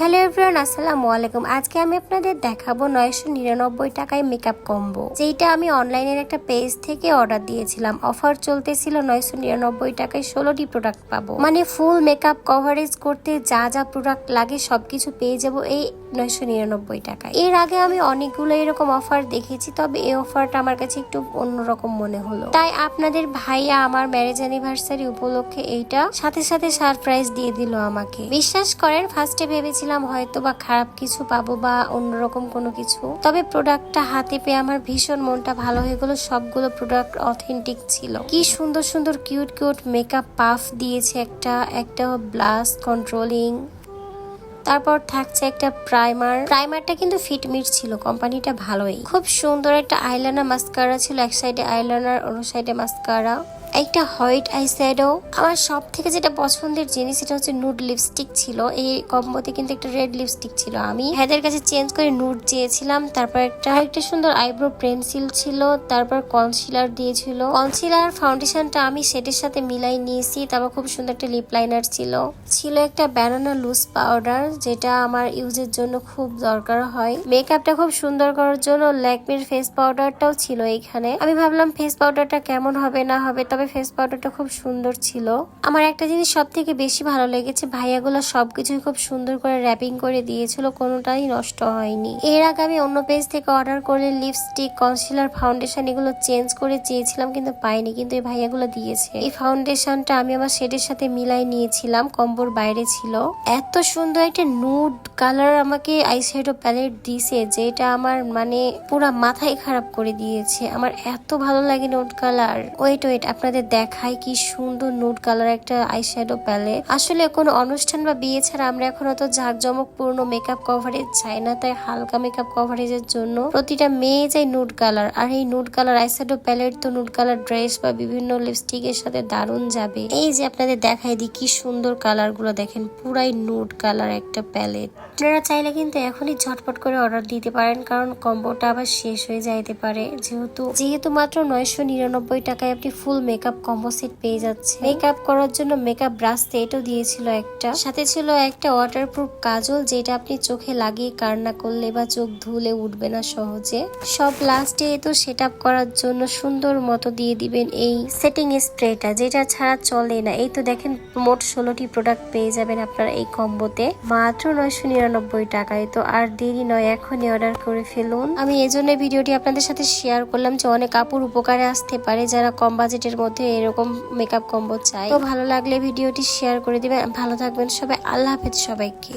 Hello everyone, আসসালামু আলাইকুম। আজকে আমি আপনাদের দেখাবো নয়শো নিরানব্বই টাকায় মেকআপ কম্বো যেটা আমি অনলাইনের একটা পেজ থেকে অর্ডার দিয়েছিলাম। অফার চলতেছিল নয়শো নিরানব্বই টাকায় ষোলোটি প্রোডাক্ট পাবো। মানে ফুল মেকআপ কভারেজ করতে যা যা প্রোডাক্ট লাগে সবকিছু পেয়ে যাব এই নয়শো নিরানব্বই টাকায়। এর আগে আমি অনেকগুলো এরকম অফার দেখেছি, তবে এই অফারটা আমার কাছে একটু অন্যরকম মনে হলো। তাই আপনাদের ভাইয়া আমার ম্যারেজ অ্যানিভার্সারি উপলক্ষে এইটা সাথে সাথে সারপ্রাইজ দিয়ে দিল আমাকে। বিশ্বাস করেন ফার্স্টে ভেবেছিলাম হয়তো বা খারাপ কিছু পাবো বা অন্যরকম কোনো কিছু। তবে প্রোডাক্টটা হাতে পেয়ে আমার ভীষণ মনটা ভালো হয়ে গেলো, সবগুলো প্রোডাক্ট অথেন্টিক ছিল। কি সুন্দর সুন্দর কিউট কিউট মেকআপ পাফ দিয়েছে একটা একটা ব্লাস কন্ট্রোলিং তারপর থাকছে একটা প্রাইমার প্রাইমারটা কিন্তু ফিটমিট ছিল কোম্পানিটা ভালোই। খুব সুন্দর একটা আইলাইনার মাস্কারা ছিল, এক সাইডে আইলানার অন্য সাইডে মাস্কারা একটা হোয়াইট আই শ্যাডো আমার সব থেকে যেটা পছন্দের জিনিস সেটা হচ্ছে নুড লিপস্টিক ছিল। এই কম্বোতে কিন্তু একটা রেড লিপস্টিক ছিল আমি। হেদের কাছে চেঞ্জ করে নুড চেয়েছিলাম। তারপর একটা একটা সুন্দর আইব্রো পেন্সিল ছিল। তারপর কনসিলার দিয়েছিল। কনসিলার ফাউন্ডেশনটা আমি সেটের সাথে মিলাই নিয়েছি। তারপর খুব সুন্দর একটা লিপ লাইনার ছিল। ছিল একটা ব্যানানা লুজ পাউডার, যেটা আমার ইউজের জন্য খুব দরকার হয়। মেকআপটা খুব সুন্দর করার জন্য ল্যাকমির ফেস পাউডারটাও ছিল এখানে। আমি ভাবলাম ফেস পাউডারটা কেমন হবে, না হবে, তবে ফেস পাউডারটা খুব সুন্দর ছিল। আমার একটা জিনিস সব থেকে বেশি ভালো লেগেছে, ভাইয়াগুলো সবকিছুই খুব সুন্দর করে র্যাপিং করে দিয়েছিল, কোনোটাই নষ্ট হয়নি। এর আগে আমি অন্য পেজ থেকে অর্ডার করলে লিপস্টিক কনসিলার ফাউন্ডেশন এগুলো চেঞ্জ করে চেয়েছিলাম, কিন্তু পাইনি, কিন্তু এই ভাইয়াগুলো দিয়েছে। এই ফাউন্ডেশনটা আমি আমার শেডের সাথে মিলাই নিয়েছিলাম, কম্বোর বাইরে ছিল। এত সুন্দর একটা নুড কালার আমাকে আইশ্যাডো প্যালেট দিয়েছে যেটা আমার মানে পুরা মাথায় খারাপ করে দিয়েছে। আমার এত ভালো লাগে নুড কালার ওয়েট ওয়েট আপনাদের দেখায় কি সুন্দর নুড কালার একটা আই আইশ্যাডো প্যালেট আসলে কোনো অনুষ্ঠান বা বিয়ে ছাড়া আমরা এখন অত জাঁকজমকপূর্ণ মেকআপ কভারেজ চাই না, তাই হালকা মেকআপ কভারেজের জন্য প্রতিটা মেয়ে চাই নুড কালার আর এই nude colour eye eyeshadow palette তো নুড কালার ড্রেস বা বিভিন্ন লিপস্টিকের সাথে দারুণ যাবে। এই যে আপনাদের দেখাই দিই কি সুন্দর কালারগুলো দেখেন, পুরাই নুড কালার একটা প্যালেট আপনারা চাইলে কিন্তু এখনই ঝটপট করে অর্ডার দিতে পারেন, কারণ কম্বোটা আবার শেষ হয়ে যাইতে পারে। যেহেতু যেহেতু মাত্র নয়শো নিরানব্বই টাকায় আপনি ফুল মেকআপ কম্বো সেট পেয়ে যাচ্ছে। মেকআপ করার জন্য মেকআপ ব্রাশ সেটও দিয়েছিল একটা। সাথে ছিল একটা ওয়াটারপ্রুফ কাজল যেটা আপনি চোখে লাগিয়ে কান্না করলে বা চোখ ধুলে উঠবে না সহজে। সব লাস্টে তো সেট আপ করার জন্য সুন্দর মতো দিয়ে দিবেন এই সেটিং স্প্রেটা যেটা ছাড়া চলে না। এই তো দেখেন মোট ষোলোটি প্রোডাক্ট পেয়ে যাবেন আপনারা এই কম্বোতে মাত্র নয়শো নিরানব্বই টাকায়। তো আর দেরি নয়, এখনই অর্ডার করে ফেলুন। আমি এই ভিডিওটি আপনাদের সাথে শেয়ার করলাম যে অনেক আপুর উপকারে আসতে পারে, যারা কম বাজেটের মধ্যে এরকম মেকআপ কম্বো চাই। তো ভালো লাগলে ভিডিওটি শেয়ার করে দিবেন। ভালো থাকবেন সবাই। আল্লাহ হাফেজ সবাইকে।